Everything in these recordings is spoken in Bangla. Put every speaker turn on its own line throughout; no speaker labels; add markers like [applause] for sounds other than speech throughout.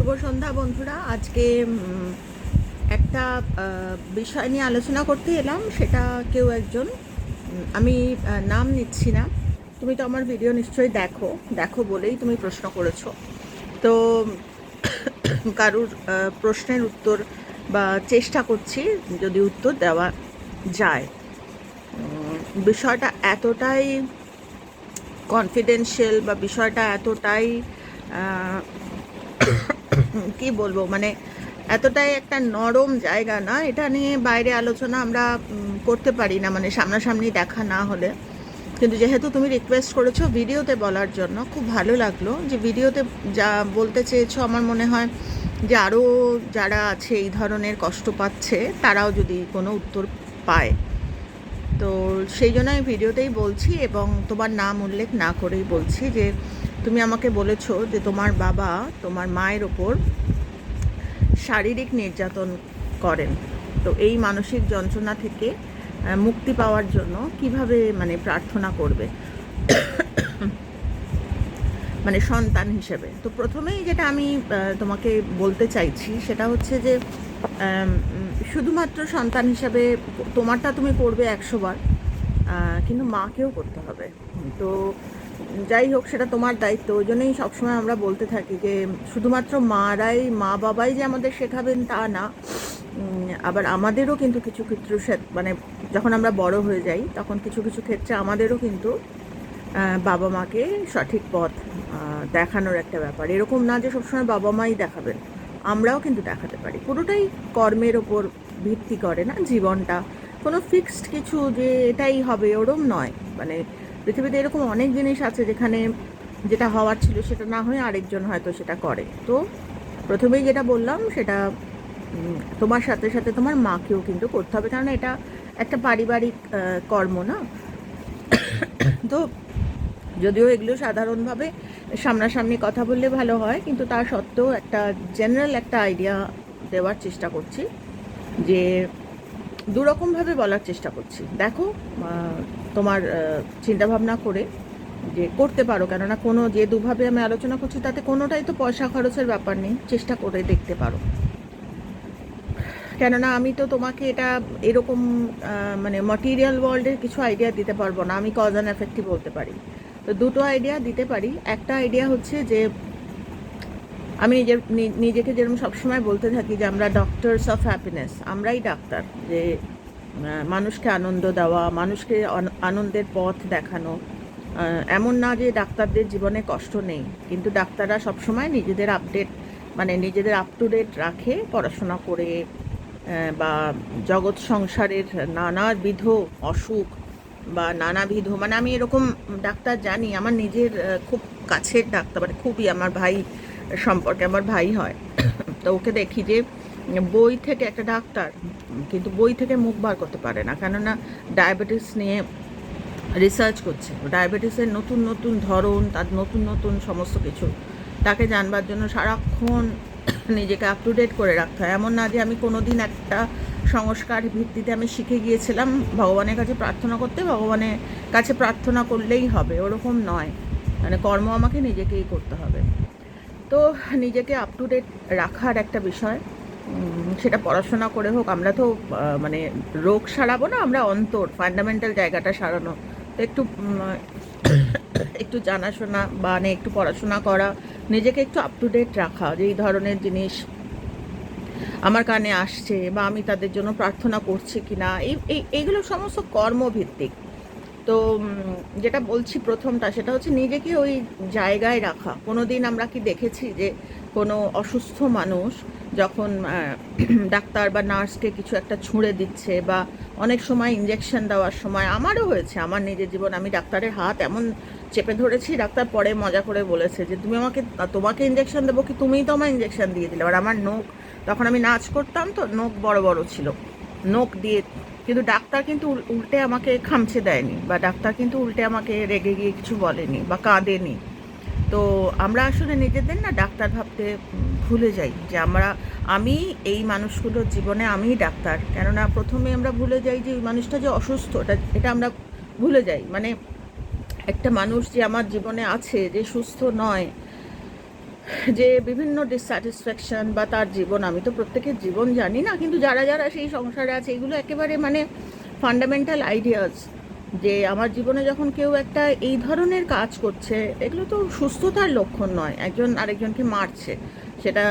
শুভ সন্ধ্যা বন্ধুরা। আজকে একটা বিষয় নিয়ে আলোচনা করতে এলাম, সেটা কেউ একজন আমি নাম নিচ্ছি না। তুমি তো আমার ভিডিও নিশ্চয়ই দেখো দেখো বলেই তুমি প্রশ্ন করেছ। তো, [coughs] কারুর প্রশ্নের উত্তর বা চেষ্টা করছি, যদি উত্তর দেওয়া যায়। বিষয়টা এতটাই কনফিডেন্সিয়াল বা বিষয়টা এতটাই কি বলব মানে এতটাই একটা নরম জায়গা না, এটা নিয়ে বাইরে আলোচনা আমরা করতে পারি না মানে সামনাসামনি দেখা না হলে। কিন্তু যেহেতু তুমি রিকোয়েস্ট করেছ ভিডিওতে বলার জন্য, খুব ভালো লাগল যে ভিডিওতে যা বলতে চেয়েছো, আমার মনে হয় যে আরও যারা আছে এই ধরনের কষ্ট পাচ্ছে, তারাও যদি কোনো উত্তর পায়। তো সেই জন্য আমি ভিডিওতেই বলছি এবং তোমার নাম উল্লেখ না করেই বলছি যে তুমি আমাকে বলেছ যে তোমার বাবা তোমার মায়ের ওপর শারীরিক নির্যাতন করেন। তো এই মানসিক যন্ত্রণা থেকে মুক্তি পাওয়ার জন্য কীভাবে মানে প্রার্থনা করবে? মানে সন্তান হিসেবে। তো প্রথমেই যেটা আমি তোমাকে বলতে চাইছি সেটা হচ্ছে যে শুধুমাত্র সন্তান হিসাবে তোমারটা তুমি করবে একশোবার কিন্তু মাকেও করতে হবে। তো যাই হোক, সেটা তোমার দায়িত্ব। ওই জন্যই সবসময় আমরা বলতে থাকি যে, শুধুমাত্র মারাই, মা বাবাই যে আমাদের শেখাবেন তা না। আবার আমাদেরও কিন্তু কিছু ক্ষেত্রে মানে যখন আমরা বড় হয়ে যাই, তখন কিছু কিছু ক্ষেত্রে আমাদেরও কিন্তু বাবা মাকে সঠিক পথ দেখানোর একটা ব্যাপার। এরকম না যে সবসময় বাবা মাই দেখাবেন, আমরাও কিন্তু দেখাতে পারি। পুরোটাই কর্মের ওপর ভিত্তি করে না, জীবনটা। কোনো ফিক্সড কিছু যে এটাই হবে, ওরম নয়। মানে পৃথিবীতে এরকম অনেক জিনিস আছে যেখানে যেটা হওয়ার ছিল সেটা না হয়ে আরেকজন হয়তো সেটা করে। তো প্রথমেই যেটা বললাম সেটা তোমার সাথে সাথে তোমার মাকেও কিন্তু করতে হবে, কারণ এটা একটা পারিবারিক কর্ম না? তো যদিও এগুলো সাধারণভাবে সামনাসামনি কথা বললে ভালো হয়, কিন্তু তা সত্ত্বেও একটা জেনারেল একটা আইডিয়া দেওয়ার চেষ্টা করছি যে দুরকমভাবে বলার চেষ্টা করছি। দেখো তোমার চিন্তা ভাবনা করে যে করতে পারো, কেননা কোনো যে দুভাবে আমি আলোচনা করছি, তাতে কোনোটাই তো পয়সা খরচের ব্যাপার নেই, চেষ্টা করে দেখতে পারো। কেননা আমি তো তোমাকে এটা এরকম মানে মটিরিয়াল ওয়ার্ল্ডের কিছু আইডিয়া দিতে পারব না, আমি কজ এফেক্টই বলতে পারি। তো দুটো আইডিয়া দিতে পারি। একটা আইডিয়া হচ্ছে যে আমি নিজের নিজেকে যেরকম সবসময় বলতে থাকি যে আমরা ডক্টরস অফ হ্যাপিনেস আমরাই ডাক্তার। যে মানুষকে আনন্দ দেওয়া, মানুষকে আনন্দের পথ দেখানো এমন না যে ডাক্তারদের জীবনে কষ্ট নেই। কিন্তু ডাক্তাররা সবসময় নিজেদের আপডেট মানে নিজেদের আপ টু ডেট রাখে, পড়াশোনা করে বা জগৎ সংসারের নানাবিধ অসুখ বা নানাবিধ মানে আমি এরকম ডাক্তার জানি। আমার নিজের খুব কাছের ডাক্তার মানে খুবই আমার ভাই সম্পর্কে আমার ভাই হয়। তো ওকে দেখি যে বই থেকে একটা ডাক্তার কিন্তু বই থেকে মুখ বার করতে পারে না। কেননা ডায়াবেটিস নিয়ে রিসার্চ করছে। ডায়াবেটিসের নতুন নতুন ধরন, তার নতুন নতুন সমস্ত কিছু। তাকে জানবার জন্য সারাক্ষণ নিজেকে আপ টু ডেট করে রাখতে হয়। এমন না যে আমি কোনো দিন একটা সংস্কার ভিত্তিতে আমি শিখে গিয়েছিলাম ভগবানের কাছে প্রার্থনা করতে, ভগবানের কাছে প্রার্থনা করলেই হবে। ওরকম নয়। মানে কর্ম আমাকে নিজেকেই করতে হবে। তো নিজেকে আপ টু ডেট রাখার একটা বিষয়। সেটা পড়াশোনা করে হোক, আমরা তো মানে রোগ সারাবো না, আমরা অন্তর ফান্ডামেন্টাল জায়গাটা সারানো। তো একটু একটু জানাশোনা বা মানে একটু পড়াশোনা করা, নিজেকে একটু আপ টু ডেট রাখা, যে এই ধরনের জিনিস আমার কানে আসছে বা আমি তাদের জন্য প্রার্থনা করছি কি না এই, এই- এইগুলো সমস্ত কর্মভিত্তিক। তো যেটা বলছি প্রথমটা, সেটা হচ্ছে নিজেকে ওই জায়গায় রাখা। কোনো দিন আমরা কি দেখেছি যে কোনো অসুস্থ মানুষ যখন [clears throat] ডাক্তার বা নার্সকে কিছু একটা ছুঁড়ে দিচ্ছে বা অনেক সময় ইঞ্জেকশন দেওয়ার সময়, আমারও হয়েছে, আমার নিজের জীবন, আমি ডাক্তারের হাত এমন চেপে ধরেছি, ডাক্তার পরে মজা করে বলেছে যে, তুমি আমাকে, তোমাকে ইঞ্জেকশন দেবো কি? তুমিই তো আমার ইঞ্জেকশন দিয়ে দিলে। আর আমার নোখ, তখন আমি নাচ করতাম তো, নোখ বড় বড় ছিল। নোখ দিয়ে, কিন্তু ডাক্তার কিন্তু উল্টে আমাকে খামছে দেয়নি, বা ডাক্তার কিন্তু উল্টে আমাকে রেগে গিয়ে কিছু বলেনি, বা কাঁদেনি। তো আমরা আসলে নিজেদের না ডাক্তার ভাবতে ভুলে যাই, যে আমরা, আমি এই মানুষগুলোর জীবনে আমিই ডাক্তার। কেননা প্রথমে আমরা ভুলে যাই যে ওই মানুষটা যে অসুস্থ, এটা এটা আমরা ভুলে যাই। মানে একটা মানুষ যে আমার জীবনে আছে, যে সুস্থ নয় যে বিভিন্ন ডিসস্যাটিসফ্যাকশন বা তার জীবন, আমি তো প্রত্যেকের জীবন জানি না, কিন্তু যারা যারা সেই সংসারে আছে, এগুলো একেবারে মানে ফান্ডামেন্টাল আইডিয়াস যে আমার জীবনে যখন কেউ একটা এই ধরনের কাজ করছে, এগুলো তো সুস্থতার লক্ষণ নয়। একজন আরেকজনকে মারছে, সেটা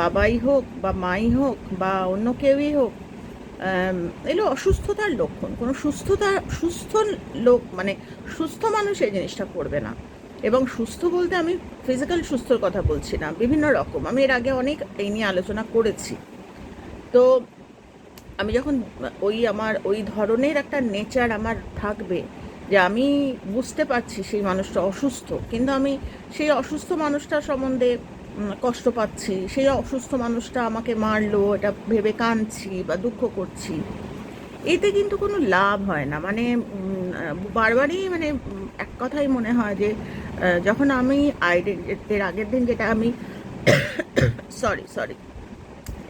বাবাই হোক বা মাই হোক বা অন্য কেউই হোক এগুলো অসুস্থতার লক্ষণ। কোনো সুস্থতা, সুস্থ লোক মানে সুস্থ মানুষ এই জিনিসটা করবে না। এবং সুস্থ বলতে আমি ফিজিক্যাল সুস্থর কথা বলছি না, বিভিন্ন রকম। আমি এর আগে অনেক এই নিয়ে আলোচনা করেছি। তো আমি যখন ওই আমার, ওই ধরনের একটা নেচার আমার থাকবে যে আমি বুঝতে পারছি সেই মানুষটা অসুস্থ, কিন্তু আমি সেই অসুস্থ মানুষটার সম্বন্ধে কষ্ট পাচ্ছি, সেই অসুস্থ মানুষটা আমাকে মারলো, এটা ভেবে কাঁদছি বা দুঃখ করছি, এতে কিন্তু কোনো লাভ হয় না। মানে বারবারই মানে এক কথাই মনে হয় যে যখন আমি এর আগের দিন যেটা আমি [coughs] সরি সরি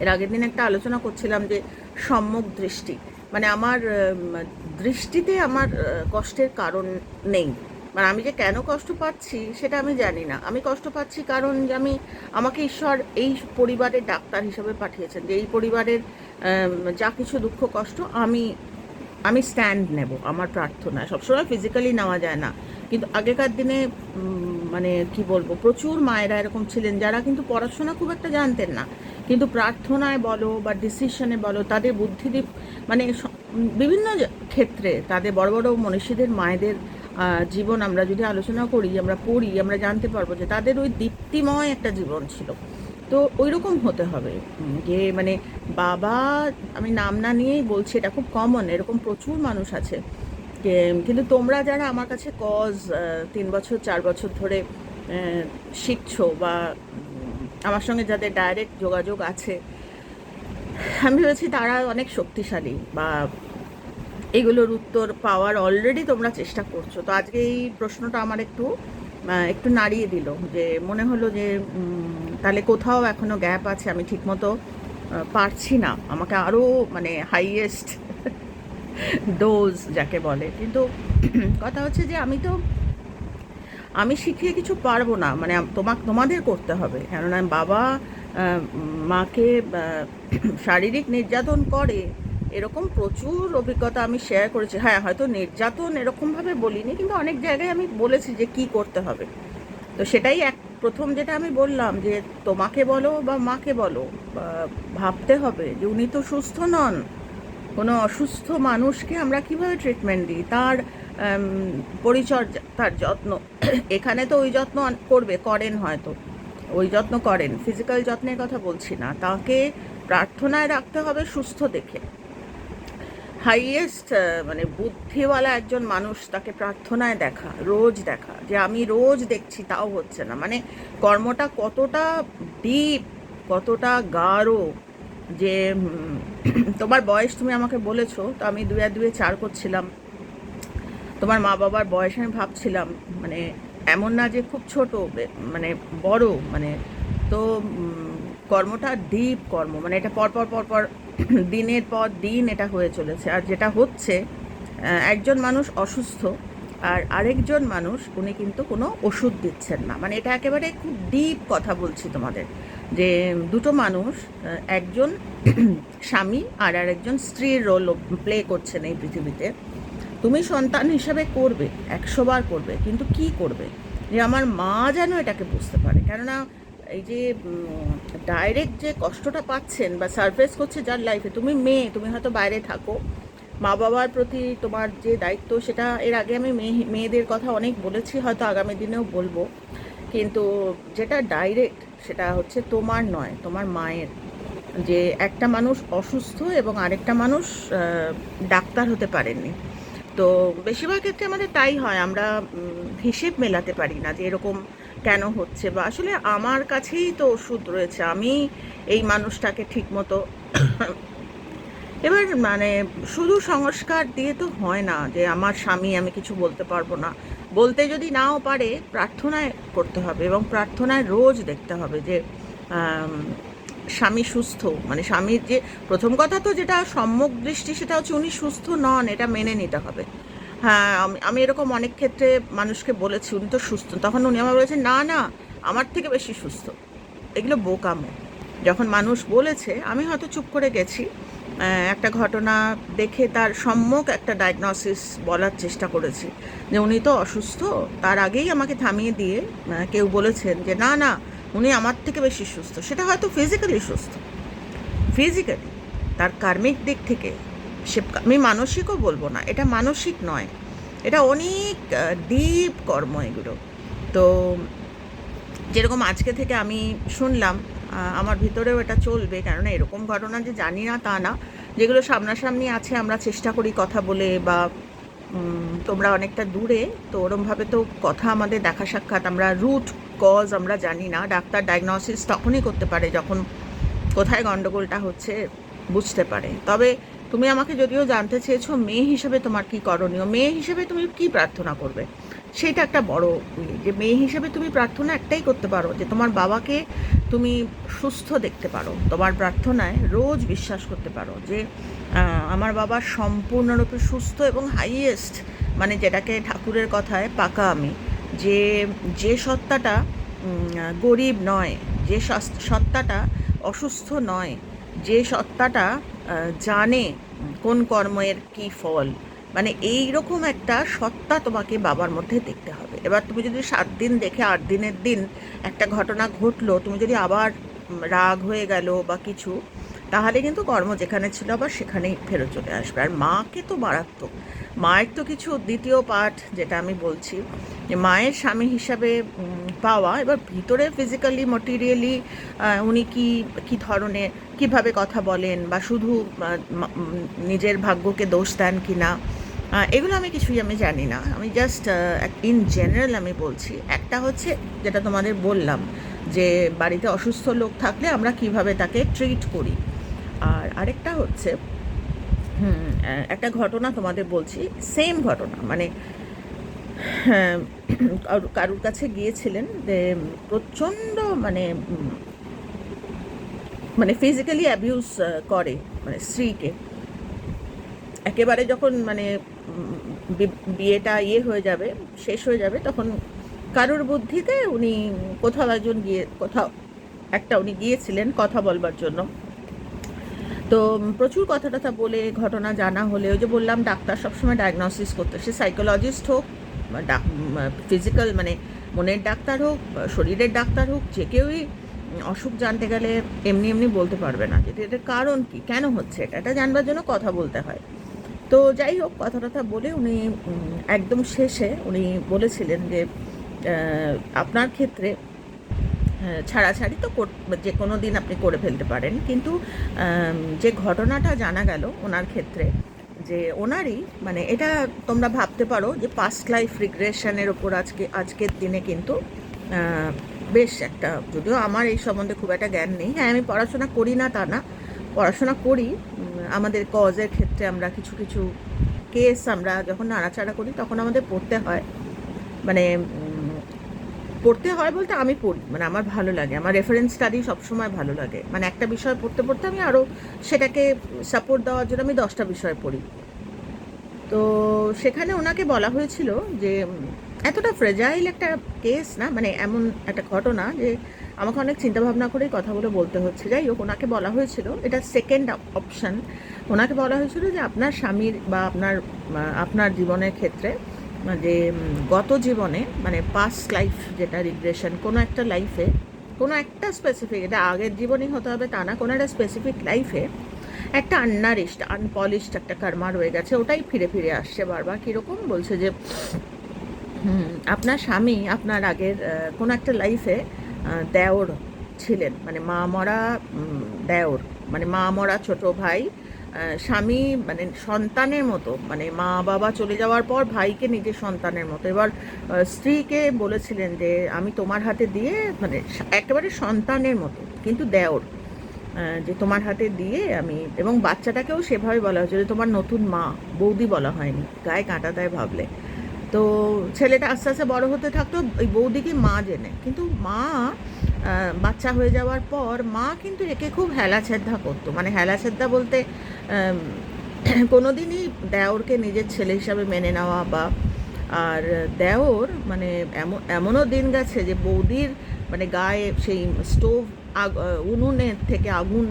এর আগের দিন একটা আলোচনা করছিলাম যে সম্যক দৃষ্টি। মানে আমার দৃষ্টিতে আমার কষ্টের কারণ নেই। মানে আমি যে কেন কষ্ট পাচ্ছি সেটা আমি জানি না। আমি কষ্ট পাচ্ছি কারণ যে আমি, আমাকে ঈশ্বর এই পরিবারের ডাক্তার হিসেবে পাঠিয়েছেন যে এই পরিবারের যা কিছু দুঃখ কষ্ট আমি আমি স্ট্যান্ড নেব, আমার প্রার্থনা। সবসময় ফিজিক্যালি নেওয়া যায় না। কিন্তু আগেকার দিনে মানে কি বলব, প্রচুর মায়েরা এরকম ছিলেন যারা কিন্তু পড়াশোনা খুব একটা জানতেন না। কিন্তু প্রার্থনায় বলো বা ডিসিশনে বলো, তাদের বুদ্ধিদীপ মানে বিভিন্ন ক্ষেত্রে তাদের বড় বড় মনীষীদের মায়েদের জীবন আমরা যদি আলোচনা করি, আমরা পড়ি, আমরা জানতে পারব যে তাদের ওই দীপ্তিময় একটা জীবন ছিল। তো ওই রকম হতে হবে যে মানে বাবা, আমি নাম না নিয়েই বলছি, এটা খুব কমন এরকম প্রচুর মানুষ আছে। কিন্তু তোমরা যারা আমার কাছে কজ তিন বছর, চার বছর ধরে শিখছো বা আমার সঙ্গে যাদের ডাইরেক্ট যোগাযোগ আছে, আমি ভেবেছি তারা অনেক শক্তিশালী বা এগুলোর উত্তর পাওয়ার অলরেডি তোমরা চেষ্টা করছ। তো আজকে এই প্রশ্নটা আমার একটু একটু নাড়িয়ে দিল যে মনে হলো যে তাহলে কোথাও এখনও গ্যাপ আছে, আমি ঠিকমতো পারছি না। আমাকে আরও মানে হাইয়েস্ট ডোজ যাকে বলে। কিন্তু কথা হচ্ছে যে আমি তো, আমি শিখিয়ে কিছু পারব না। মানে তোমাক, তোমাদের করতে হবে। কেননা বাবা মাকে শারীরিক নির্যাতন করে। এরকম প্রচুর অভিজ্ঞতা আমি শেয়ার করেছি। হ্যাঁ হয়তো নির্যাতন এরকমভাবে বলিনি, কিন্তু অনেক জায়গায় আমি বলেছি যে কি করতে হবে। তো সেটাই এক, প্রথম যেটা আমি বললাম যে তোমাকে বলো বা মাকে বলো। ভাবতে হবে যে উনি তো সুস্থ নন। অসুস্থ মানুষকে আমরা কীভাবে ট্রিটমেন্ট দিই? তার পরিচর্যা, তার যত্ন। [clears throat] এখানে তো ওই যত্ন করবে, করেন হয়তো। ওই যত্ন করেন ফিজিক্যাল যত্নের কথা বলছি না। তাকে প্রার্থনায় রাখতে হবে সুস্থ দেখে। হাইয়েস্ট মানে বুদ্ধিওয়ালা একজন মানুষ তাকে প্রার্থনায় দেখা, রোজ দেখা। যে আমি রোজ দেখছি, তাও হচ্ছে না। মানে কর্মটা কতটা ডিপ কতটা গাঢ় যে [clears throat] তোমার বয়স তুমি আমাকে বলেছ, তো আমি দুয়ে দুয়ে চার করছিলাম। তোমার মা বাবার বয়স আমি ভাবছিলাম মানে এমন না যে খুব ছোট মানে বড় মানে তো কর্মটা ডিপ কর্ম মানে এটা পরপর পরপর [clears throat] দিনের পর দিন এটা হয়ে চলেছে। আর যেটা হচ্ছে একজন মানুষ অসুস্থ, আর আরেকজন মানুষ, উনি কিন্তু কোনো ওষুধ দিচ্ছেন না। মানে এটা একেবারে খুব ডিপ কথা বলছি তোমাদের। যে দুটো মানুষ একজন [clears throat] স্বামী আর আরেকজন স্ত্রীর রোল প্লে করছেন এই পৃথিবীতে। তুমি সন্তান হিসাবে করবে, একশো বার করবে, কিন্তু কি করবে? যে আমার মা যেন এটাকে বুঝতে পারে। কেননা এই যে ডাইরেক্ট যে কষ্টটা পাচ্ছেন বা সারফেস করছে যার লাইফে তুমি মেয়ে, তুমি হয়তো বাইরে থাকো। মা বাবার প্রতি তোমার যে দায়িত্ব, সেটা এর আগে আমি মেয়ে, মেয়েদের কথা অনেক বলেছি, হয়তো আগামী দিনেও বলব। কিন্তু যেটা ডাইরেক্ট সেটা হচ্ছে তোমার নয়, তোমার মায়ের। যে একটা মানুষ অসুস্থ এবং আরেকটা মানুষ ডাক্তার হতে পারেননি। তো বেশিরভাগ ক্ষেত্রে আমাদের তাই হয়, আমরা হিসেব মেলাতে পারি না যে এরকম কেন হচ্ছে বা আসলে আমার কাছেই তো ওষুধ রয়েছে, আমি এই মানুষটাকে ঠিকমতো [coughs] এবার মানে শুধু সংস্কার দিয়ে তো হয় না যে আমার স্বামী আমি কিছু বলতে পারব না। বলতে যদি নাও পারে, প্রার্থনায় করতে হবে এবং প্রার্থনায় রোজ দেখতে হবে যে স্বামী সুস্থ। মানে স্বামীর যে প্রথম কথা তো যেটা সম্যক দৃষ্টি, সেটা হচ্ছে উনি সুস্থ নন, এটা মেনে নিতে হবে। হ্যাঁ আমি- এরকম অনেক ক্ষেত্রে মানুষকে বলেছি, উনি তো সুস্থ। তখন উনি আমার বলেছেন না না, আমার থেকে বেশি সুস্থ। এগুলো বোকামো। যখন মানুষ বলেছে, আমি হয়তো চুপ করে গেছি। একটা ঘটনা দেখে তার সম্যক একটা ডায়াগনসিস বলার চেষ্টা করেছি যে উনি তো অসুস্থ, তার আগেই আমাকে থামিয়ে দিয়ে কেউ বলেছেন যে না না, উনি আমার থেকে বেশি সুস্থ। সেটা হয়তো ফিজিক্যালি সুস্থ। ফিজিক্যালি তার কার্মিক দিক থেকে সে আমি মানসিকও বলব না, এটা মানসিক নয়। এটা অনেক ডিপ কর্ম এগুলো। তো, যেরকম আজকে থেকে আমি শুনলাম আমার ভিতরেও এটা চলবে, কেননা এরকম ঘটনা যে জানি না তা না। যেগুলো সামনাসামনি আছে, আমরা চেষ্টা করি কথা বলে বা তোমরা অনেকটা দূরে, তো ওরমভাবে তো কথা আমাদের দেখা সাক্ষাৎ, আমরা রুট কজ আমরা জানি না। ডাক্তার ডায়াগনোসিস তখনই করতে পারে, যখন কোথায় গণ্ডগোলটা হচ্ছে, বুঝতে পারে। তবে তুমি আমাকে যদিও জানতে চেয়েছো মেয়ে হিসেবে তোমার কি করণীয়? মেয়ে হিসেবে তুমি কি প্রার্থনা করবে? সেটা একটা বড় ইয়ে, যে মেয়ে হিসেবে তুমি প্রার্থনা একটাই করতে পারো যে তোমার বাবাকে তুমি সুস্থ দেখতে পারো। তোমার প্রার্থনায় রোজ বিশ্বাস করতে পারো যে আমার বাবা সম্পূর্ণরূপে সুস্থ এবং হাইয়েস্ট মানে যেটাকে ঠাকুরের কথায় পাকা আমি যে যে সত্তাটা গরিব নয় যে সত্তাটা অসুস্থ নয় যে সত্তাটা জানে কোন কর্মের কি ফল। মানে এই রকম একটা সত্তা তোমাকে বাবার মধ্যে দেখতে হবে। এবার তুমি যদি সাত দিন দেখে আট দিনের দিন একটা ঘটনা ঘটলো, তুমি যদি আবার রাগ হয়ে গেল বা কিছু, তাহলে কিন্তু কর্ম যেখানে ছিল আবার সেখানেই ফেরত চলে আসবে। আর মাকে তো মারাত্মক। মায়ের তো কিছু দ্বিতীয় পাঠ যেটা আমি বলছি, যে মায়ের স্বামী হিসাবে পাওয়া, এবার ভিতরে ফিজিক্যালি মটিরিয়ালি উনি কি, কী ধরনের কীভাবে কথা বলেন বা শুধু নিজের ভাগ্যকে দোষ দেন কি না এগুলো আমি কিছুই আমি জানি না। আমি জাস্ট ইন জেনারেল আমি বলছি। একটা হচ্ছে যেটা তোমাদের বললাম যে বাড়িতে অসুস্থ লোক থাকলে আমরা কীভাবে তাকে ট্রিট করি। আর আরেকটা হচ্ছে একটা ঘটনা তোমাদের বলছি সেম ঘটনা মানে হ্যাঁ, কারু- কারুর কাছে গিয়েছিলেন প্রচণ্ড মানে মানে ফিজিক্যালি অ্যাবিউজ করে মানে স্ত্রীকে। একেবারে যখন মানে বিয়েটা ইয়ে হয়ে যাবে, শেষ হয়ে যাবে, তখন কারুর বুদ্ধিতে উনি কোথাও একজন গিয়ে, কোথাও একটা উনি গিয়েছিলেন কথা বলবার জন্য। তো প্রচুর কথা টথা বলে, ঘটনা জানা হলে, ওই যে বললাম, ডাক্তার সবসময় ডায়াগনোসিস করতে সে সাইকোলজিস্ট হোক ফিজিক্যাল মানে মনের ডাক্তার হোক শরীরের ডাক্তার হোক, যে কেউই অসুখ জানতে গেলে এমনি এমনি বলতে পারবে না যে এটার কারণ কি কেন হচ্ছে এটা? এটা জানবার জন্য কথা বলতে হয়। তো যাই হোক কথা টথা বলে উনি একদম শেষে উনি বলেছিলেন যে আপনার ক্ষেত্রে হ্যাঁ, ছাড়াছাড়ি তো যে কোনো দিন আপনি করে ফেলতে পারেন। কিন্তু যে ঘটনাটা জানা গেল ওনার ক্ষেত্রে যে ওনারই মানে এটা তোমরা ভাবতে পারো যে পাস্ট লাইফ রিগ্রেশনের ওপর আজকে আজকের দিনে কিন্তু বেশ একটা, যদিও আমার এই সম্বন্ধে খুব একটা জ্ঞান নেই। হ্যাঁ আমি পড়াশোনা করি না তা না। পড়াশোনা করি আমাদের কজের ক্ষেত্রে আমরা কিছু কিছু কেস আমরা যখন নাড়াচাড়া করি, তখন আমাদের পড়তে হয়। মানে পড়তে হয় বলতে আমি পড়ি মানে আমার ভালো লাগে। আমার রেফারেন্স স্টাডি সবসময় ভালো লাগে। মানে একটা বিষয় পড়তে পড়তে আমি আরও সেটাকে সাপোর্ট দেওয়ার জন্য আমি দশটা বিষয় পড়ি। তো সেখানে ওনাকে বলা হয়েছিল যে এতটা ফ্রেজাইল একটা কেস না মানে এমন একটা ঘটনা যে আমাকে অনেক চিন্তাভাবনা করেই কথাগুলো বলতে হচ্ছে। যাই হোক, ওনাকে বলা হয়েছিল, এটা সেকেন্ড অপশন ওনাকে বলা হয়েছিল যে আপনার স্বামীর বা আপনার আপনার জীবনের ক্ষেত্রে, যে গত জীবনে মানে পাস্ট লাইফ যেটা রিগ্রেশন কোনো একটা লাইফে কোনো একটা স্পেসিফিক এটা আগের জীবনই হতে হবে তা না, কোনো একটা স্পেসিফিক লাইফে একটা আননারিশড আনপলিশড একটা কার্মা রয়ে গেছে, ওটাই ফিরে ফিরে আসছে বারবার। কীরকম বলছে যে হুম, আপনার স্বামী আপনার আগের কোনো একটা লাইফে দেওর ছিলেন। মানে মা মরা দেওর। মানে মা মরা ছোট ভাই স্বামী মানে সন্তানের মতো। মানে মা বাবা চলে যাওয়ার পর ভাইকে নিজের সন্তানের মতো। এবার স্ত্রীকে বলেছিলেন যে আমি তোমার হাতে দিয়ে মানে একেবারে সন্তানের মতো কিন্তু দেওর। যে তোমার হাতে দিয়ে আমি এবং বাচ্চাটাকেও সেভাবে বলা হয়েছে যে তোমার নতুন মা। বৌদি বলা হয়নি। গায়ে কাঁটা দেয় ভাবলে। তো ছেলেটা আস্তে আস্তে বড় হতে থাকতো ওই বৌদিকে মা জেনে। কিন্তু মা বাচ্চা হয়ে যাওয়ার পর মা কিন্তু একে খুব হেলাছেদ্ধা করতো। মানে হেলাছেদ্ধা বলতে আম, [clears throat] কোনোদিনই দেওরকে নিজের ছেলে হিসাবে মেনে নেওয়া বা আর দেওর মানে এমন এমনও দিন গেছে যে বৌদির মানে গায়ে সেই স্টোভ আগ উনুনের থেকে আগুন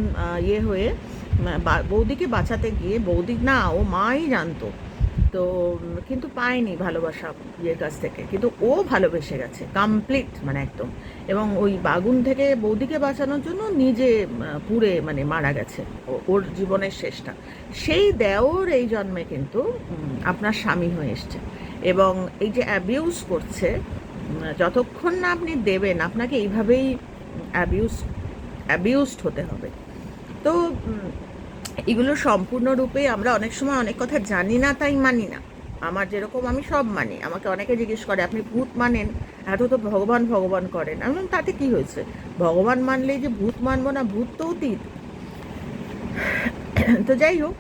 ইয়ে হয়ে বৌদিকে বাঁচাতে গিয়ে বৌদি না ও মাই জানতো। তো কিন্তু পায়নি ভালোবাসা ইয়ের কাছ থেকে। কিন্তু ও ভালোবেসে গেছে কমপ্লিট মানে একদম। এবং ওই বাগুন থেকে বৌদিকে বাঁচানোর জন্য নিজে পুড়ে মানে মারা গেছে। ওর জীবনের শেষটা। সেই দেওর এই জন্মে কিন্তু আপনার স্বামী হয়ে এসছে। এবং এই যে অ্যাবিউজ করছে যতক্ষণ না আপনি দেবেন, আপনাকে এইভাবেই অ্যাবিউজ অ্যাবিউজড হতে হবে। তো এগুলো সম্পূর্ণরূপে আমরা অনেক সময় অনেক কথা জানি না, তাই মানি না। আমার যেরকম আমি সব মানি। আমাকে অনেকে জিজ্ঞেস করে, আপনি ভূত মানেন? এত তো ভগবান ভগবান করেন। আমি তাতে কি হয়েছে? ভগবান মানলেই যে ভূত মানবো না, ভূত তো অতীত। তো যাই হোক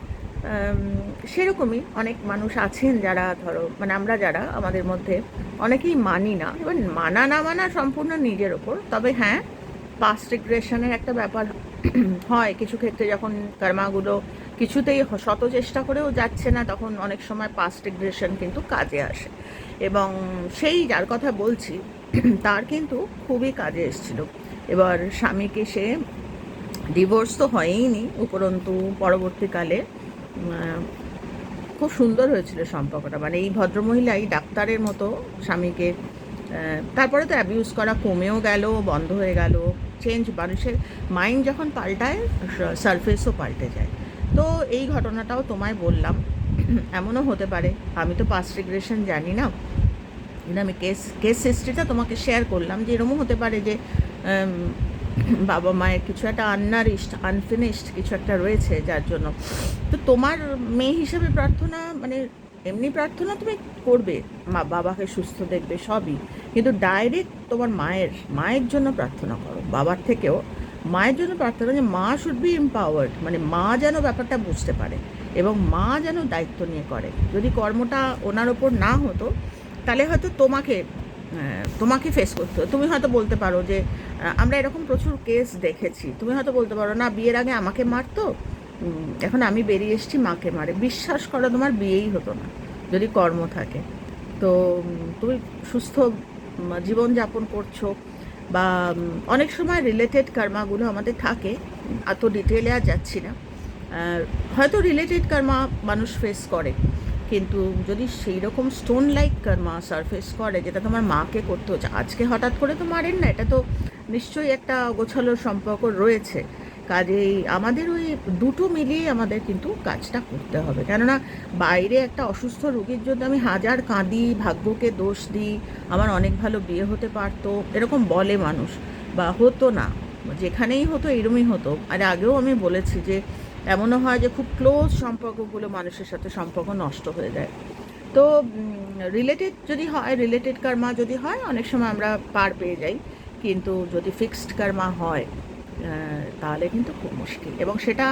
সেরকমই অনেক মানুষ আছেন যারা, ধরো মানে আমরা যারা, আমাদের মধ্যে অনেকেই মানি না। এবার মানা না মানা সম্পূর্ণ নিজের ওপর। তবে হ্যাঁ পাস্ট রিগ্রেশনের একটা ব্যাপার হয় কিছু ক্ষেত্রে যখন কর্মাগুলো কিছুতেই শত চেষ্টা করেও যাচ্ছে না, তখন অনেক সময় পাস্ট রিগ্রেশন কিন্তু কাজে আসে। এবং সেই যার কথা বলছি, তার কিন্তু খুবই কাজে এসেছিল। এবার স্বামীকে সে ডিভোর্স তো হয়ইনি উপরন্তু পরবর্তীকালে খুব সুন্দর হয়েছিল সম্পর্কটা। মানে এই ভদ্রমহিলাই ডাক্তারের মতো স্বামীকে তারপরে তো অ্যাবিউজ করা কমেও গেল, বন্ধ হয়ে গেল চেঞ্জ মানুষের মাইন্ড যখন পাল্টায় সারফেসও পাল্টে যায়। তো এই ঘটনাটাও তোমায় বললাম, এমনও হতে পারে, আমি তো পাস্ট রিগ্রেশন জানি না। কিন্তু আমি কেস কেস হিস্ট্রিটা তোমাকে শেয়ার করলাম যে এরকমও হতে পারে যে বাবা মায়ের কিছু একটা আননারিশড আনফিনিশড কিছু একটা রয়েছে যার জন্য। তো তোমার মেয়ে হিসেবে প্রার্থনা মানে এমনি প্রার্থনা তুমি করবে মা বাবাকে সুস্থ দেখবে, সবই। কিন্তু ডাইরেক্ট তোমার মায়ের মায়ের জন্য প্রার্থনা করো। বাবার থেকেও মায়ের জন্য প্রার্থনা যে মা শুড বি এম্পাওয়ার্ড মানে মা যেন ব্যাপারটা বুঝতে পারে এবং মা যেন দায়িত্ব নিয়ে করে। যদি কর্মটা ওনার ওপর না হতো, তাহলে হয়তো তোমাকে তোমাকে ফেস করতে তুমি হয়তো বলতে পারো যে আমরা এরকম প্রচুর কেস দেখেছি। তুমি হয়তো বলতে পারো, না, বিয়ের আগে আমাকে মারতো? এখন আমি বেরিয়ে এসেছি, মাকে মারে। বিশ্বাস করো, তোমার বিয়েই হতো না, যদি কর্ম থাকে। তো তুমি সুস্থ জীবনযাপন করছ বা অনেক সময় রিলেটেড কর্মাগুলো আমাদের থাকে, এত ডিটেলে আর যাচ্ছি না। হয়তো রিলেটেড কর্মা মানুষ ফেস করে, কিন্তু যদি সেই রকম স্টোন লাইক কর্মা সারফেস করে, যেটা তোমার মাকে করতে হচ্ছে, আজকে হঠাৎ করে তো মারেন না, এটা তো নিশ্চয়ই একটা গোছালো সম্পর্ক রয়েছে। কাজেই আমাদের ওই দুটো মিলিয়ে আমাদের কিন্তু কাজটা করতে হবে। কেননা বাইরে একটা অসুস্থ রোগীর জন্য আমি হাজার কাঁদি, ভাগ্যকে দোষ দিই, আমার অনেক ভালো বিয়ে হতে পারতো, এরকম বলে মানুষ। বা হতো না, যেখানেই হতো এরমই হতো। আর আগেও আমি বলেছি যে এমনও হয় যে খুব ক্লোজ সম্পর্কগুলো মানুষের সাথে সম্পর্ক নষ্ট হয়ে যায়। তো রিলেটেড যদি হয় রিলেটেড কার্মা যদি হয়, অনেক সময় আমরা পার পেয়ে যাই। কিন্তু যদি ফিক্সড কার্মা হয় তাহলে কিন্তু খুব মুশকিল। এবং সেটা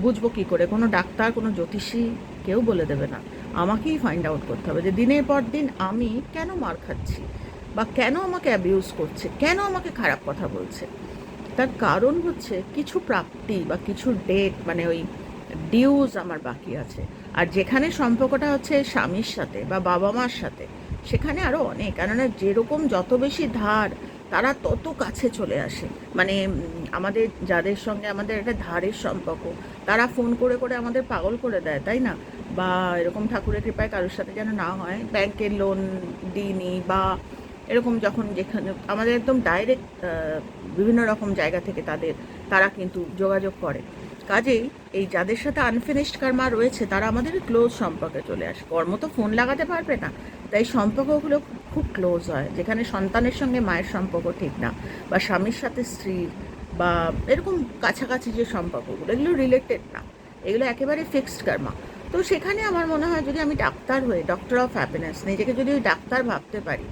বুঝব কী করে? কোনো ডাক্তার, কোনো জ্যোতিষী কেউ বলে দেবে না। আমাকেই ফাইন্ড আউট করতে হবে যে দিনের পর দিন আমি কেন মার খাচ্ছি? বা কেন আমাকে অ্যাবিউজ করছে? কেন আমাকে খারাপ কথা বলছে? তার কারণ হচ্ছে কিছু প্রাপ্তি বা কিছু ডেট মানে ওই ডিউজ আমার বাকি আছে। আর যেখানে সম্পর্কটা হচ্ছে স্বামীর সাথে বা বাবা মার সাথে, সেখানে আরও অনেক। কেননা যেরকম যত বেশি ধার তারা তত কাছে চলে আসে। মানে আমাদের যাদের সঙ্গে আমাদের একটা ধারের সম্পর্ক, তারা ফোন করে করে আমাদের পাগল করে দেয়, তাই না? বা এরকম ঠাকুরের কৃপায় কারোর সাথে যেন না হয়, ব্যাংকের লোন দিইনি বা এরকম যখন যেখানে, আমাদের একদম ডাইরেক্ট বিভিন্ন রকম জায়গা থেকে তাদের, তারা কিন্তু যোগাযোগ করে। কাজেই এই যাদের সাথে আনফিনিশড কর্মা রয়েছে, তারা আমাদের ক্লোজ সম্পর্কে চলে আসে। কর্ম তো ফোন লাগাতে পারবে না, তাই সম্পর্কগুলো খুব ক্লোজ হয়, যেখানে সন্তানের সঙ্গে মায়ের সম্পর্ক ঠিক না, বা স্বামীর সাথে স্ত্রীর, বা এরকম কাছাকাছি যে সম্পর্কগুলো, এগুলো রিলেটেড না। এগুলো একেবারে ফিক্সড কর্মা তো সেখানে আমার মনে হয় যদি আমি ডাক্তার হয়ে ডক্টর অফ হ্যাপিনেস নিজেকে যদি ওই ডাক্তার ভাবতে পারি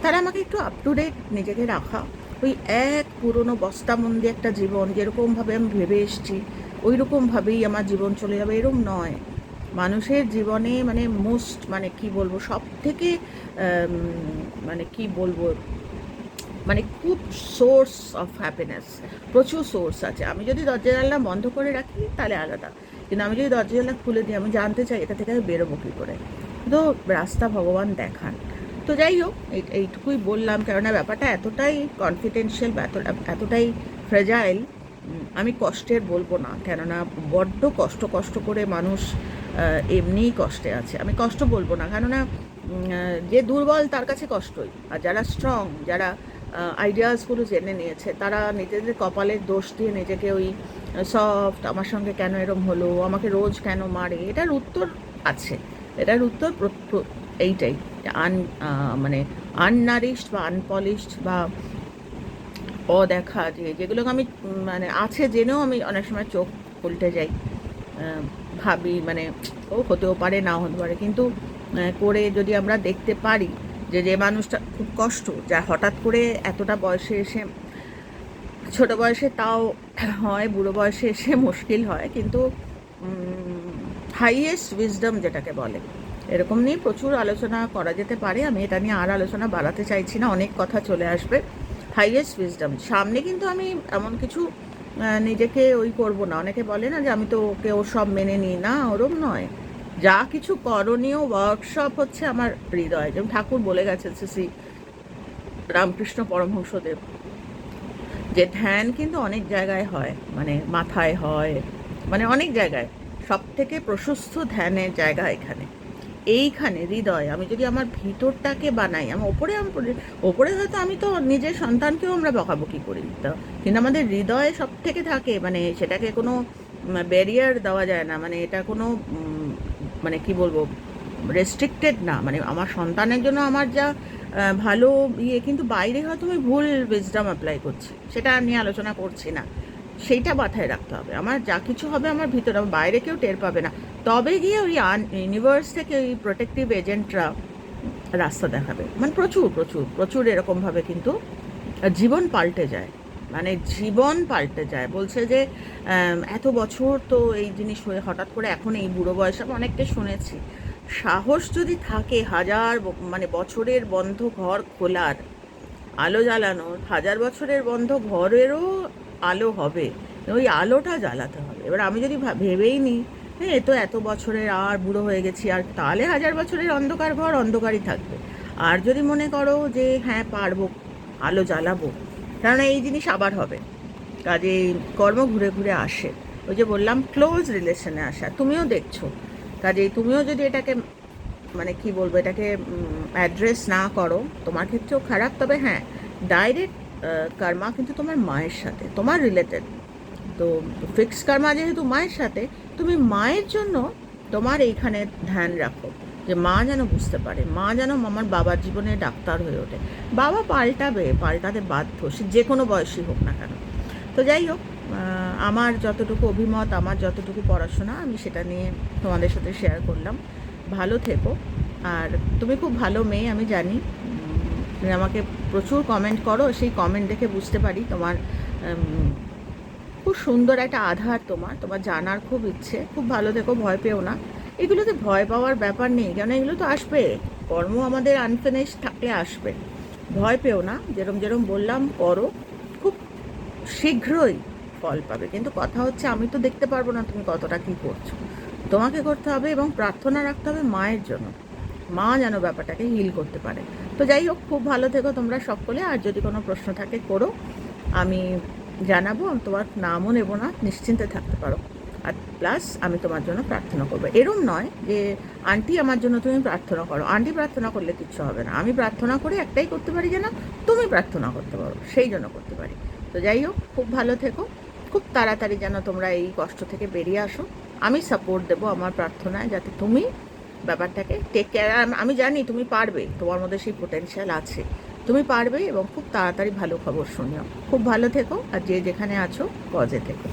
তাহলে আমাকে একটু আপ টু ডেট নিজেকে রাখা। ওই এক পুরনো বস্তাবন্দি একটা জীবন, যেরকমভাবে আমি ভেবে এসেছি ওই রকমভাবেই আমার জীবন চলে যাবে এরকম নয়। মানুষের জীবনে মানে মোস্ট মানে কি বলব সব থেকে মানে কি বলব মানে খুব সোর্স অফ হ্যাপিনেস প্রচুর সোর্স আছে। আমি যদি দরজা জানলা বন্ধ করে রাখি, তাহলে আলাদা। কিন্তু আমি যদি দরজা জানলা খুলে দিই, আমি জানতে চাই এটা থেকে আমি বেরোবো কী করে। তো রাস্তা ভগবান দেখান। তো যাই হোক, এই- এইটুকুই বললাম, কেননা ব্যাপারটা এতটাই কনফিডেন্সিয়াল এতটাই ফ্রেজাইল আমি কষ্টের বলব না। কেননা বড্ড কষ্ট কষ্ট করে মানুষ এমনিই কষ্টে আছে। আমি কষ্ট বলব না, কেননা যে দুর্বল তার কাছে কষ্টই। আর যারা স্ট্রং যারা আইডিয়াসগুলো জেনে নিয়েছে, তারা নিজেদের কপালের দোষ দিয়ে নিজেকে ওই সফট আমার সঙ্গে কেন এরম হলো, আমাকে রোজ কেন মারে, এটার উত্তর আছে। এটার উত্তর এইটাই। আন মানে আননারিশড বা আনপলিশড বা অদেখা যে, যেগুলোকে আমি মানে আছে জেনেও আমি অনেক সময় চোখ উল্টে যাই। ভাবি মানে ও হতেও পারে, নাও হতে পারে। কিন্তু করে যদি আমরা দেখতে পারি যে যে মানুষটা খুব কষ্ট, যা হঠাৎ করে এতটা বয়সে এসে, ছোট বয়সে তাও হয়, বুড়ো বয়সে এসে মুশকিল হয়, কিন্তু হাইয়েস্ট উইজডম যেটাকে বলে, এরকম নিয়ে প্রচুর আলোচনা করা যেতে পারে। আমি এটা নিয়ে আর আলোচনা বাড়াতে চাইছি না, অনেক কথা চলে আসবে। হাইয়েস্ট উইজডম সামনে কিন্তু আমি এমন কিছু নিজেকে ওই করব না। অনেকে বলে না যে আমি তো ওকে ও সব মেনে নিই। না, ওরম নয়। যা কিছু করণীয় ওয়ার্কশপ হচ্ছে আমার হৃদয়। যেমন ঠাকুর বলে গেছে শ্রী রামকৃষ্ণ পরমহংসদেব যে ধ্যান কিন্তু অনেক জায়গায় হয়। মানে মাথায় হয়। মানে অনেক জায়গায়। সব থেকে প্রশস্ত ধ্যানের জায়গা এখানে। এইখানে, হৃদয়, আমি যদি আমার ভিতরটাকে বানাই আমি ওপরে ওপরে হয়তো আমি তো নিজের সন্তানকেও আমরা বকাবকি করি। তো, কিন্তু আমাদের হৃদয়ে সব থেকে থাকে মানে সেটাকে কোনো ব্যারিয়ার দেওয়া যায় না মানে এটা কোনো মানে কি বলব রেস্ট্রিক্টেড না। মানে আমার সন্তানের জন্য আমার যা ভালো ইয়ে কিন্তু বাইরে হয়তো আমি ভুল উইজডম অ্যাপ্লাই করছি, সেটা নিয়ে আলোচনা করছি না। সেইটা মাথায় রাখতে হবে। আমার যা কিছু হবে আমার ভিতরে, আমার বাইরে কেউ টের পাবে না। তবে গিয়ে ওই ইউনিভার্স থেকে ওই প্রোটেক্টিভ এজেন্টরা রাস্তা দেখাবে। মানে প্রচুর প্রচুর প্রচুর এরকমভাবে কিন্তু জীবন পাল্টে যায়। মানে জীবন পাল্টে যায়। বলছে যে এত বছর তো এই জিনিস হয়ে হঠাৎ করে এখন এই বুড়ো বয়সে আমি অনেকটা শুনেছি। সাহস যদি থাকে হাজার মানে বছরের বন্ধ ঘর খোলার, আলো জ্বালানোর, হাজার বছরের বন্ধ ঘরেরও আলো হবে, ওই আলোটা জ্বালাতে হবে। এবার আমি যদি ভেবেই নিই হ্যাঁ এ তো এত বছরের, আর বুড়ো হয়ে গেছি, আর তাহলে হাজার বছরের অন্ধকার ঘর অন্ধকারই থাকবে। আর যদি মনে করো যে হ্যাঁ পারব, আলো জ্বালাবো কারণ এই জিনিস আবার হবে। কাজে কর্ম ঘুরে ঘুরে আসে। ওই যে বললাম ক্লোজ রিলেশনে আসা, তুমিও দেখছ। কাজেই তুমিও যদি এটাকে মানে কি বলব, এটাকে অ্যাড্রেস না করো, তোমার ক্ষেত্রেও খারাপ। তবে হ্যাঁ ডাইরেক্ট কর্মা কিন্তু তোমার মায়ের সাথে, তোমার রিলেটেড তো ফিক্স কর্মা যেহেতু মায়ের সাথে, তুমি মায়ের জন্য তোমার এইখানে ধ্যান রাখো যে মা যেন বুঝতে পারে, মা যেন আমার বাবার জীবনে ডাক্তার হয়ে ওঠে। বাবা পাল্টাবে, পাল্টাতে বাধ্য, সে যে কোনো বয়সী হোক না কেন। তো যাই হোক আমার যতটুকু অভিমত, আমার যতটুকু পড়াশোনা, আমি সেটা নিয়ে তোমাদের সাথে শেয়ার করলাম। ভালো থেকো। আর তুমি খুব ভালো মেয়ে, আমি জানি। তুমি আমাকে প্রচুর কমেন্ট করো, সেই কমেন্ট দেখে বুঝতে পারি তোমার খুব সুন্দর একটা আধার তোমার তোমার জানার খুব ইচ্ছে, খুব ভালো দেখো, ভয় পেও না। এগুলোতে ভয় পাওয়ার ব্যাপার নেই, কেন এগুলো তো আসবে, কর্ম আমাদের আনফিনিশ থাকলে আসবে। ভয় পেও না, যেরম যেরম বললাম, করো, খুব শীঘ্রই ফল পাবে। কিন্তু কথা হচ্ছে, আমি তো দেখতে পারব না তুমি কতটা কী করছ। তোমাকে করতে হবে এবং প্রার্থনা রাখতে হবে মায়ের জন্য। মা যেন ব্যাপারটাকে হিল করতে পারে। তো যাই হোক, খুব ভালো থেকো তোমরা সকলে। আর যদি কোনো প্রশ্ন থাকে, করো। আমি জানাব, আমি তোমার নামও নেব না, নিশ্চিন্তে থাকতে পারো। আর প্লাস আমি তোমার জন্য প্রার্থনা করব। এরম নয় যে, আন্টি, আমার জন্য তুমি প্রার্থনা করো। আন্টি প্রার্থনা করলে কিচ্ছু হবে না। আমি প্রার্থনা করে একটাই করতে পারি যেন তুমি প্রার্থনা করতে পারো। সেই জন্য করতে পারি। তো যাই হোক, খুব ভালো থেকো। খুব তাড়াতাড়ি যেন তোমরা এই কষ্ট থেকে বেরিয়ে আসো। আমি সাপোর্ট দেবো আমার প্রার্থনায়, যাতে তুমি ব্যাপারটাকে টেক কেয়ার আমি জানি তুমি পারবে, তোমার মধ্যে সেই পোটেনশিয়াল আছে। তুমি পারবে এবং খুব তাড়াতাড়ি ভালো খবর শুনিও। খুব ভালো থেকো, আর যে যেখানে আছো গজে থেকো।